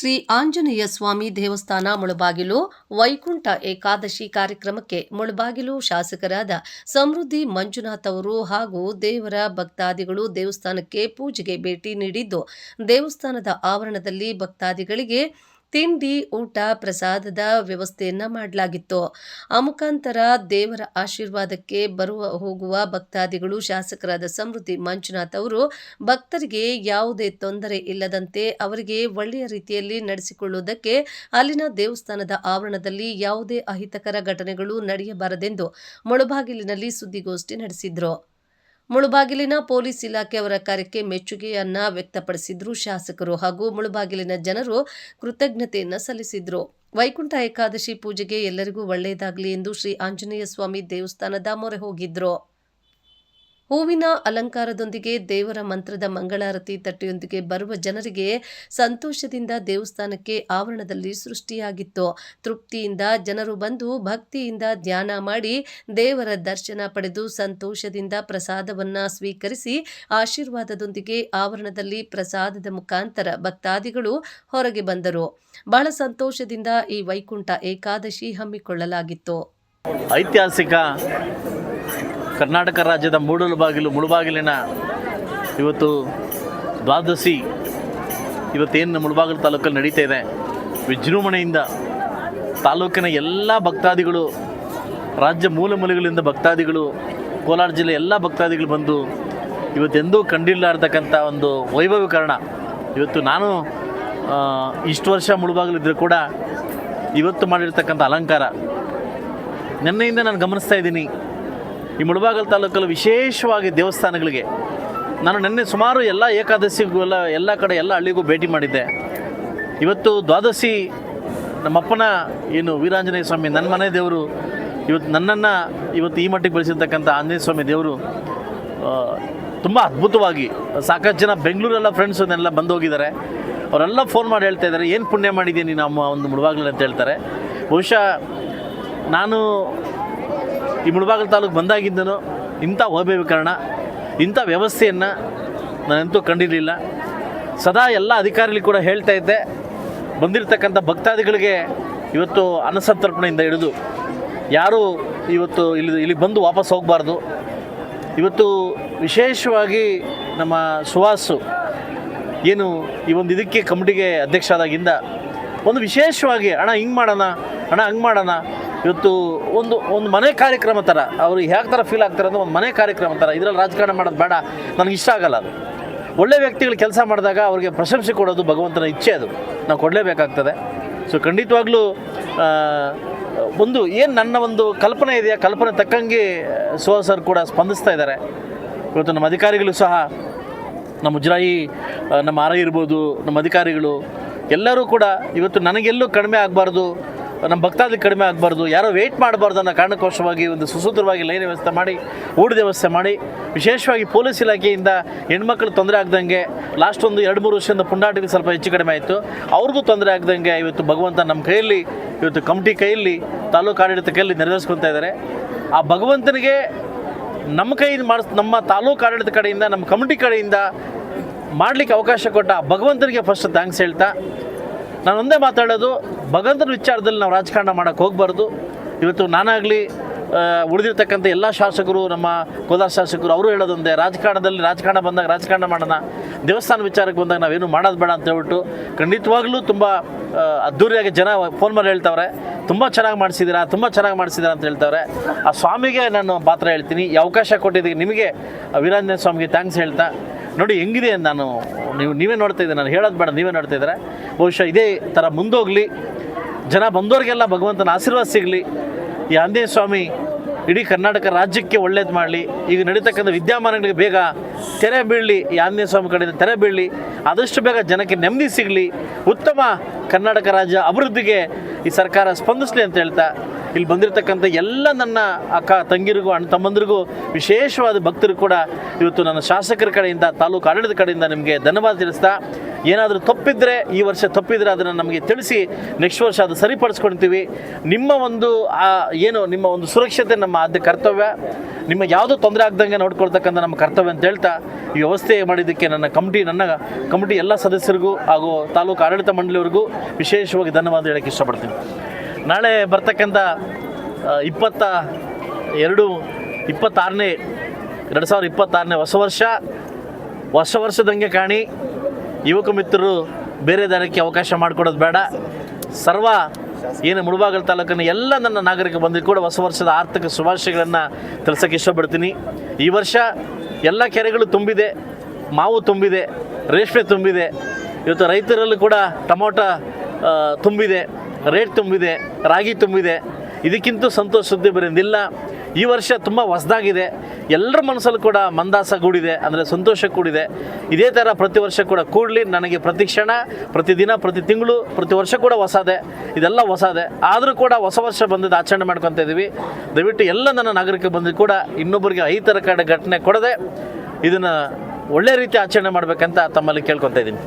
ಶ್ರೀ ಆಂಜನೇಯ ಸ್ವಾಮಿ ದೇವಸ್ಥಾನ ಮುಳಬಾಗಿಲು, ವೈಕುಂಠ ಏಕಾದಶಿ ಕಾರ್ಯಕ್ರಮಕ್ಕೆ ಮುಳಬಾಗಿಲು ಶಾಸಕರಾದ ಸಮೃದ್ಧಿ ಮಂಜುನಾಥ್ ಅವರು ಹಾಗೂ ದೇವರ ಭಕ್ತಾದಿಗಳು ದೇವಸ್ಥಾನಕ್ಕೆ ಪೂಜೆಗೆ ಭೇಟಿ ನೀಡಿದ್ದು, ದೇವಸ್ಥಾನದ ಆವರಣದಲ್ಲಿ ಭಕ್ತಾದಿಗಳಿಗೆ ತಿಂಡಿ, ಊಟ, ಪ್ರಸಾದದ ವ್ಯವಸ್ಥೆಯನ್ನ ಮಾಡಲಾಗಿತ್ತು. ಆ ಮುಖಾಂತರ ದೇವರ ಆಶೀರ್ವಾದಕ್ಕೆ ಬರುವ, ಹೋಗುವ ಭಕ್ತಾದಿಗಳು ಶಾಸಕರಾದ ಸಮೃದ್ಧಿ ಮಂಜುನಾಥ್ ಅವರು ಭಕ್ತರಿಗೆ ಯಾವುದೇ ತೊಂದರೆ ಇಲ್ಲದಂತೆ ಅವರಿಗೆ ಒಳ್ಳೆಯ ರೀತಿಯಲ್ಲಿ ನಡೆಸಿಕೊಳ್ಳುವುದಕ್ಕೆ ಅಲ್ಲಿನ ದೇವಸ್ಥಾನದ ಆವರಣದಲ್ಲಿ ಯಾವುದೇ ಅಹಿತಕರ ಘಟನೆಗಳು ನಡೆಯಬಾರದೆಂದು ಮೊಳಬಾಗಿಲಿನಲ್ಲಿ ಸುದ್ದಿಗೋಷ್ಠಿ ನಡೆಸಿದ್ರು. ಮುಳುಬಾಗಿಲಿನ ಪೊಲೀಸ್ ಇಲಾಖೆಯವರ ಕಾರ್ಯಕ್ಕೆ ಮೆಚ್ಚುಗೆಯನ್ನ ವ್ಯಕ್ತಪಡಿಸಿದ್ರು ಶಾಸಕರು ಹಾಗೂ ಮುಳುಬಾಗಿಲಿನ ಜನರು ಕೃತಜ್ಞತೆಯನ್ನ ಸಲ್ಲಿಸಿದ್ರು. ವೈಕುಂಠ ಏಕಾದಶಿ ಪೂಜೆಗೆ ಎಲ್ಲರಿಗೂ ಒಳ್ಳೆಯದಾಗಲಿ ಎಂದು ಶ್ರೀ ಆಂಜನೇಯ ಸ್ವಾಮಿ ದೇವಸ್ಥಾನದ ಮೊರೆ ಹೋಗಿದ್ರು. ಹೂವಿನ ಅಲಂಕಾರದೊಂದಿಗೆ ದೇವರ ಮಂತ್ರದ ಮಂಗಳಾರತಿ ತಟ್ಟೆಯೊಂದಿಗೆ ಬರುವ ಜನರಿಗೆ ಸಂತೋಷದಿಂದ ದೇವಸ್ಥಾನಕ್ಕೆ ಆವರಣದಲ್ಲಿ ಸೃಷ್ಟಿಯಾಗಿತ್ತು. ತೃಪ್ತಿಯಿಂದ ಜನರು ಬಂದು ಭಕ್ತಿಯಿಂದ ಧ್ಯಾನ ಮಾಡಿ ದೇವರ ದರ್ಶನ ಪಡೆದು ಸಂತೋಷದಿಂದ ಪ್ರಸಾದವನ್ನ ಸ್ವೀಕರಿಸಿ ಆಶೀರ್ವಾದದೊಂದಿಗೆ ಆವರಣದಲ್ಲಿ ಪ್ರಸಾದದ ಮುಖಾಂತರ ಭಕ್ತಾದಿಗಳು ಹೊರಗೆ ಬಂದರು. ಬಹಳ ಸಂತೋಷದಿಂದ ಈ ವೈಕುಂಠ ಏಕಾದಶಿ ಹಮ್ಮಿಕೊಳ್ಳಲಾಗಿತ್ತು. ಐತಿಹಾಸಿಕ ಕರ್ನಾಟಕ ರಾಜ್ಯದ ಮೂಡಲಬಾಗಿಲು, ಮುಳುಬಾಗಿಲಿನ ಇವತ್ತು ದ್ವಾದಶಿ. ಇವತ್ತೇನು ಮುಳುಬಾಗಿಲು ತಾಲೂಕಲ್ಲಿ ನಡೀತಾ ಇದೆ. ವಿಜೃಂಭಣೆಯಿಂದ ತಾಲೂಕಿನ ಎಲ್ಲ ಭಕ್ತಾದಿಗಳು, ರಾಜ್ಯ ಮೂಲ ಮೂಲೆಗಳಿಂದ ಭಕ್ತಾದಿಗಳು, ಕೋಲಾರ ಜಿಲ್ಲೆ ಎಲ್ಲ ಭಕ್ತಾದಿಗಳು ಬಂದು ಇವತ್ತೆಂದೂ ಕಂಡಿಲ್ಲಾರ್ದಕ್ಕಂಥ ಒಂದು ವೈಭವೀಕರಣ ಇವತ್ತು ನಾನು ಇಷ್ಟು ವರ್ಷ ಮುಳುಬಾಗಿಲಿದ್ದರೂ ಕೂಡ ಇವತ್ತು ಮಾಡಿರ್ತಕ್ಕಂಥ ಅಲಂಕಾರ. ನಿನ್ನೆಯಿಂದ ನಾನು ಗಮನಿಸ್ತಾ ಇದ್ದೀನಿ. ಈ ಮುಳಬಾಗಲ್ ತಾಲೂಕಲ್ಲಿ ವಿಶೇಷವಾಗಿ ದೇವಸ್ಥಾನಗಳಿಗೆ ನಾನು ನಿನ್ನೆ ಸುಮಾರು ಎಲ್ಲ ಏಕಾದಶಿಗೂ ಎಲ್ಲ ಎಲ್ಲ ಕಡೆ ಎಲ್ಲ ಹಳ್ಳಿಗೂ ಭೇಟಿ ಮಾಡಿದ್ದೆ. ಇವತ್ತು ದ್ವಾದಶಿ ನಮ್ಮಪ್ಪನ ಏನು ವೀರಾಂಜನೇಯ ಸ್ವಾಮಿ ನನ್ನ ಮನೆ ದೇವರು, ಇವತ್ತು ನನ್ನನ್ನು ಇವತ್ತು ಈ ಮಟ್ಟಿಗೆ ಬೆಳೆಸಿರ್ತಕ್ಕಂಥ ಆಂಜನೇಯ ಸ್ವಾಮಿ ದೇವರು ತುಂಬ ಅದ್ಭುತವಾಗಿ, ಸಾಕಷ್ಟು ಜನ ಬೆಂಗಳೂರೆಲ್ಲ ಫ್ರೆಂಡ್ಸನ್ನೆಲ್ಲ ಬಂದು ಹೋಗಿದ್ದಾರೆ. ಅವರೆಲ್ಲ ಫೋನ್ ಮಾಡಿ ಹೇಳ್ತಾ ಇದ್ದಾರೆ, ಏನು ಪುಣ್ಯ ಮಾಡಿದ್ದೀನಿ ನಮ್ಮ ಒಂದು ಮುಳುಬಾಗಿಲು ಅಂತ ಹೇಳ್ತಾರೆ. ಬಹುಶಃ ನಾನು ಈ ಮುಳಬಾಗಿಲು ತಾಲೂಕು ಬಂದಾಗಿದ್ದನು ಇಂಥ ವೈಭವೀಕರಣ ಇಂಥ ವ್ಯವಸ್ಥೆಯನ್ನು ನಾನಂತೂ ಕಂಡಿರಲಿಲ್ಲ. ಸದಾ ಎಲ್ಲ ಅಧಿಕಾರಿಗಳು ಕೂಡ ಹೇಳ್ತಾ ಇದ್ದೆ, ಬಂದಿರತಕ್ಕಂಥ ಭಕ್ತಾದಿಗಳಿಗೆ ಇವತ್ತು ಅನ್ನಸಂತರ್ಪಣೆಯಿಂದ ಹಿಡಿದು ಯಾರೂ ಇವತ್ತು ಇಲ್ಲಿ ಇಲ್ಲಿ ಬಂದು ವಾಪಸ್ ಹೋಗಬಾರ್ದು. ಇವತ್ತು ವಿಶೇಷವಾಗಿ ನಮ್ಮ ಸುಹಾಸು ಏನು ಈ ಒಂದು ಇದಕ್ಕೆ ಕಮಿಟಿಗೆ ಅಧ್ಯಕ್ಷ ಆದಾಗಿಂದ ಒಂದು ವಿಶೇಷವಾಗಿ, ಅಣ್ಣ, ಹಿಂಗೆ ಮಾಡೋಣ, ಅಣ್ಣ, ಹಂಗೆ ಮಾಡೋಣ ಇವತ್ತು ಒಂದು ಒಂದು ಮನೆ ಕಾರ್ಯಕ್ರಮ ಥರ ಅವ್ರು ಹೇಗೆ ಥರ ಫೀಲ್ ಆಗ್ತಾರೆ ಅಂದ್ರೆ ಒಂದು ಮನೆ ಕಾರ್ಯಕ್ರಮ ಥರ ಇದರಲ್ಲಿ ರಾಜಕಾರಣ ಮಾಡೋದು ಬೇಡ, ನನಗೆ ಇಷ್ಟ ಆಗಲ್ಲ ಅದು. ಒಳ್ಳೆ ವ್ಯಕ್ತಿಗಳು ಕೆಲಸ ಮಾಡಿದಾಗ ಅವ್ರಿಗೆ ಪ್ರಶಂಸೆ ಕೊಡೋದು ಭಗವಂತನ ಇಚ್ಛೆ ಅದು. ನಾವು ಕೊಡಲೇಬೇಕಾಗ್ತದೆ. ಸೊ ಖಂಡಿತವಾಗ್ಲೂ ಒಂದು ಏನು ನನ್ನ ಒಂದು ಕಲ್ಪನೆ ಇದೆಯಾ, ಕಲ್ಪನೆ ತಕ್ಕಂಗೆ ಸೋ ಸರ್ ಕೂಡ ಸ್ಪಂದಿಸ್ತಾ ಇದ್ದಾರೆ. ಇವತ್ತು ನಮ್ಮ ಅಧಿಕಾರಿಗಳು ಸಹ, ನಮ್ಮ ಉಜ್ರಾಯಿ ನಮ್ಮ ಆರ ಇರ್ಬೋದು, ನಮ್ಮ ಅಧಿಕಾರಿಗಳು, ಎಲ್ಲರೂ ಕೂಡ ಇವತ್ತು ನನಗೆಲ್ಲೂ ಕಡಿಮೆ ಆಗಬಾರ್ದು. ನಮ್ಮ ಭಕ್ತಾದಿ ಕಡಿಮೆ ಆಗಬಾರ್ದು, ಯಾರೋ ವೆಯ್ಟ್ ಮಾಡಬಾರ್ದು ಅನ್ನೋ ಕಾರಣಕ್ಕೋಸ್ಕರವಾಗಿ ಒಂದು ಸುಸೂತ್ರವಾಗಿ ಲೈನ್ ವ್ಯವಸ್ಥೆ ಮಾಡಿ ಊಟದ ವ್ಯವಸ್ಥೆ ಮಾಡಿ, ವಿಶೇಷವಾಗಿ ಪೊಲೀಸ್ ಇಲಾಖೆಯಿಂದ ಹೆಣ್ಮಕ್ಳು ತೊಂದರೆ ಆಗ್ದಂಗೆ ಲಾಸ್ಟ್ ಒಂದು ಎರಡು ಮೂರು ವರ್ಷದಿಂದ ಪುಂಡಾಟಿಗೆ ಸ್ವಲ್ಪ ಹೆಚ್ಚು ಕಡಿಮೆ ಆಯಿತು. ಅವ್ರಿಗೂ ತೊಂದರೆ ಆಗ್ದಂಗೆ ಇವತ್ತು ಭಗವಂತ ನಮ್ಮ ಕೈಯಲ್ಲಿ, ಇವತ್ತು ಕಮಿಟಿ ಕೈಯಲ್ಲಿ, ತಾಲೂಕು ಆಡಳಿತ ಕೈಯಲ್ಲಿ ನೆರವೇರಿಸ್ಕೊತಾ ಇದ್ದಾರೆ. ಆ ಭಗವಂತನಿಗೆ ನಮ್ಮ ಕೈಯಿಂದ ಮಾಡಿಸ್, ನಮ್ಮ ತಾಲೂಕು ಆಡಳಿತ ಕಡೆಯಿಂದ, ನಮ್ಮ ಕಮಿಟಿ ಕಡೆಯಿಂದ ಮಾಡಲಿಕ್ಕೆ ಅವಕಾಶ ಕೊಟ್ಟ ಭಗವಂತನಿಗೆ ಫಸ್ಟ್ ಥ್ಯಾಂಕ್ಸ್ ಹೇಳ್ತಾ ನಾನು ಒಂದೇ ಮಾತಾಡೋದು ಭಗವಂತನ ವಿಚಾರದಲ್ಲಿ ನಾವು ರಾಜಕಾರಣ ಮಾಡೋಕ್ಕೆ ಹೋಗಬಾರ್ದು. ಇವತ್ತು ನಾನಾಗಲಿ ಉಳಿದಿರ್ತಕ್ಕಂಥ ಎಲ್ಲ ಶಾಸಕರು, ನಮ್ಮ ಕೋಲಾರ ಶಾಸಕರು, ಅವರು ಹೇಳೋದೊಂದೇ, ರಾಜಕಾರಣದಲ್ಲಿ ರಾಜಕಾರಣ ಬಂದಾಗ ರಾಜಕಾರಣ ಮಾಡೋಣ, ದೇವಸ್ಥಾನ ವಿಚಾರಕ್ಕೆ ಬಂದಾಗ ನಾವೇನು ಮಾಡೋದು ಬೇಡ ಅಂತ ಹೇಳ್ಬಿಟ್ಟು ಖಂಡಿತವಾಗ್ಲೂ ತುಂಬ ಅದ್ದೂರಿಯಾಗಿ ಜನ ಫೋನ್ ಮಾಡಿ ಹೇಳ್ತಾವ್ರೆ, ತುಂಬ ಚೆನ್ನಾಗಿ ಮಾಡಿಸಿದ್ದೀರಾ ತುಂಬ ಚೆನ್ನಾಗಿ ಮಾಡಿಸಿದ್ದೀರಾ ಅಂತ ಹೇಳ್ತಾವ್ರೆ. ಆ ಸ್ವಾಮಿಗೆ ನಾನು ಪಾತ್ರ ಹೇಳ್ತೀನಿ. ಈ ಅವಕಾಶ ಕೊಟ್ಟಿದ್ದೀನಿ ನಿಮಗೆ ವೀರಾಂಜನ ಸ್ವಾಮಿಗೆ ಥ್ಯಾಂಕ್ಸ್ ಹೇಳ್ತಾ, ನೋಡಿ ಹೆಂಗಿದೆ ನಾನು, ನೀವು, ನೀವೇ ನೋಡ್ತಾ ಇದ್ದೀರಿ, ನಾನು ಹೇಳೋದು ಬೇಡ, ನೀವೇ ನೋಡ್ತಾ ಇದ್ದಾರೆ. ಬಹುಶಃ ಇದೇ ಥರ ಮುಂದೋಗಲಿ ಜನ ಬಂದವರಿಗೆಲ್ಲ ಭಗವಂತನ ಆಶೀರ್ವಾದ ಸಿಗಲಿ. ಈ ಆಂಜನೇಯ ಸ್ವಾಮಿ ಇಡೀ ಕರ್ನಾಟಕ ರಾಜ್ಯಕ್ಕೆ ಒಳ್ಳೇದು ಮಾಡಲಿ. ಈಗ ನಡೀತಕ್ಕಂಥ ವಿದ್ಯಮಾನಗಳಿಗೆ ಬೇಗ ತೆರೆ ಬೀಳಲಿ. ಈ ಆಂಜನೇಯ ಸ್ವಾಮಿ ಕಡೆಯಿಂದ ತೆರೆ ಬೀಳಲಿ. ಆದಷ್ಟು ಬೇಗ ಜನಕ್ಕೆ ನೆಮ್ಮದಿ ಸಿಗಲಿ. ಉತ್ತಮ ಕರ್ನಾಟಕ ರಾಜ್ಯ ಅಭಿವೃದ್ಧಿಗೆ ಈ ಸರ್ಕಾರ ಸ್ಪಂದಿಸಲಿ ಅಂತ ಹೇಳ್ತಾ. ಇಲ್ಲಿ ಬಂದಿರತಕ್ಕಂಥ ಎಲ್ಲ ನನ್ನ ಅಕ್ಕ ತಂಗಿರಿಗೂ, ಅಣ್ಣ ತಮ್ಮಂದಿರಿಗೂ, ವಿಶೇಷವಾದ ಭಕ್ತರು ಕೂಡ ಇವತ್ತು ನನ್ನ ಶಾಸಕರ ಕಡೆಯಿಂದ, ತಾಲೂಕು ಆಡಳಿತ ಕಡೆಯಿಂದ ನಿಮಗೆ ಧನ್ಯವಾದ ತಿಳಿಸ್ತಾ. ಏನಾದರೂ ತಪ್ಪಿದ್ರೆ, ಈ ವರ್ಷ ತಪ್ಪಿದ್ರೆ ಅದನ್ನು ನಮಗೆ ತಿಳಿಸಿ ನೆಕ್ಸ್ಟ್ ವರ್ಷ ಅದು ಸರಿಪಡಿಸ್ಕೊಳ್ತೀವಿ. ನಿಮ್ಮ ಒಂದು ಏನು, ನಿಮ್ಮ ಒಂದು ಸುರಕ್ಷತೆ, ನಮ್ಮ ಆದ್ಯ ಕರ್ತವ್ಯ. ನಿಮ್ಮ ಯಾವುದೂ ತೊಂದರೆ ಆಗ್ದಂಗೆ ನೋಡ್ಕೊಳ್ತಕ್ಕಂಥ ನಮ್ಮ ಕರ್ತವ್ಯ ಅಂತ ಹೇಳ್ತಾ, ಈ ವ್ಯವಸ್ಥೆ ಮಾಡಿದ್ದಕ್ಕೆ ನನ್ನ ಕಮಿಟಿ ನನ್ನ ಕಮಿಟಿ ಎಲ್ಲ ಸದಸ್ಯರಿಗೂ ಹಾಗೂ ತಾಲೂಕು ಆಡಳಿತ ಮಂಡಳಿಯವರಿಗೂ ವಿಶೇಷವಾಗಿ ಧನ್ಯವಾದ ಹೇಳಕ್ಕೆ ಇಷ್ಟಪಡ್ತೀನಿ. ನಾಳೆ ಬರ್ತಕ್ಕಂಥ ಇಪ್ಪತ್ತ ಎರಡು, ಇಪ್ಪತ್ತಾರನೇ, ಎರಡು ಸಾವಿರದ ಇಪ್ಪತ್ತಾರನೇ ಹೊಸ ವರ್ಷ, ಹೊಸ ವರ್ಷದಂಗೆ ಕಾಣಿ. ಯುವಕ ಮಿತ್ರರು ಬೇರೆ ದಾರಕ್ಕೆ ಅವಕಾಶ ಮಾಡಿಕೊಡೋದು ಬೇಡ. ಸರ್ವ ಏನು ಮುಳುಬಾಗಲ್ ತಾಲೂಕಿನ ಎಲ್ಲ ನನ್ನ ನಾಗರಿಕ ಬಂದಿದ್ದು ಕೂಡ ಹೊಸ ವರ್ಷದ ಆರ್ಥಿಕ ಶುಭಾಶಯಗಳನ್ನು ತಿಳಿಸೋಕ್ಕೆ ಇಷ್ಟಪಡ್ತೀನಿ. ಈ ವರ್ಷ ಎಲ್ಲ ಕೆರೆಗಳು ತುಂಬಿದೆ, ಮಾವು ತುಂಬಿದೆ, ರೇಷ್ಮೆ ತುಂಬಿದೆ. ಇವತ್ತು ರೈತರಲ್ಲೂ ಕೂಡ ಟೊಮೊಟೊ ತುಂಬಿದೆ, ರೇಟ್ ತುಂಬಿದೆ, ರಾಗಿ ತುಂಬಿದೆ. ಇದಕ್ಕಿಂತ ಸಂತೋಷ ಸುದ್ದಿ ಬರೋದಿಲ್ಲ ಈ ವರ್ಷ ತುಂಬ ಹೊಸದಾಗಿದೆ. ಎಲ್ಲರ ಮನಸ್ಸಲ್ಲೂ ಕೂಡ ಮಂದಾಸ ಕೂಡಿದೆ, ಅಂದರೆ ಸಂತೋಷ ಕೂಡಿದೆ. ಇದೇ ಥರ ಪ್ರತಿ ವರ್ಷ ಕೂಡ ಕೂಡಲಿ ನನಗೆ ಪ್ರತಿ ಕ್ಷಣ ಪ್ರತಿದಿನ ಪ್ರತಿ ತಿಂಗಳು, ಪ್ರತಿ ವರ್ಷ ಕೂಡ ಹೊಸದೇ. ಇದೆಲ್ಲ ಹೊಸದೇ. ಆದರೂ ಕೂಡ ಹೊಸ ವರ್ಷ ಬಂದಿದ್ದು ಆಚರಣೆ ಮಾಡ್ಕೊತಾ ಇದ್ದೀವಿ ದಯವಿಟ್ಟು ಎಲ್ಲ ನನ್ನ ನಾಗರಿಕ ಬಂದು ಕೂಡ ಇನ್ನೊಬ್ಬರಿಗೆ ಈ ಥರ ಕಡೆ ಘಟನೆ ಕೊಡದೆ ಇದನ್ನು ಒಳ್ಳೆ ರೀತಿ ಆಚರಣೆ ಮಾಡಬೇಕಂತ ತಮ್ಮಲ್ಲಿ ಕೇಳ್ಕೊತಾ ಇದ್ದೀನಿ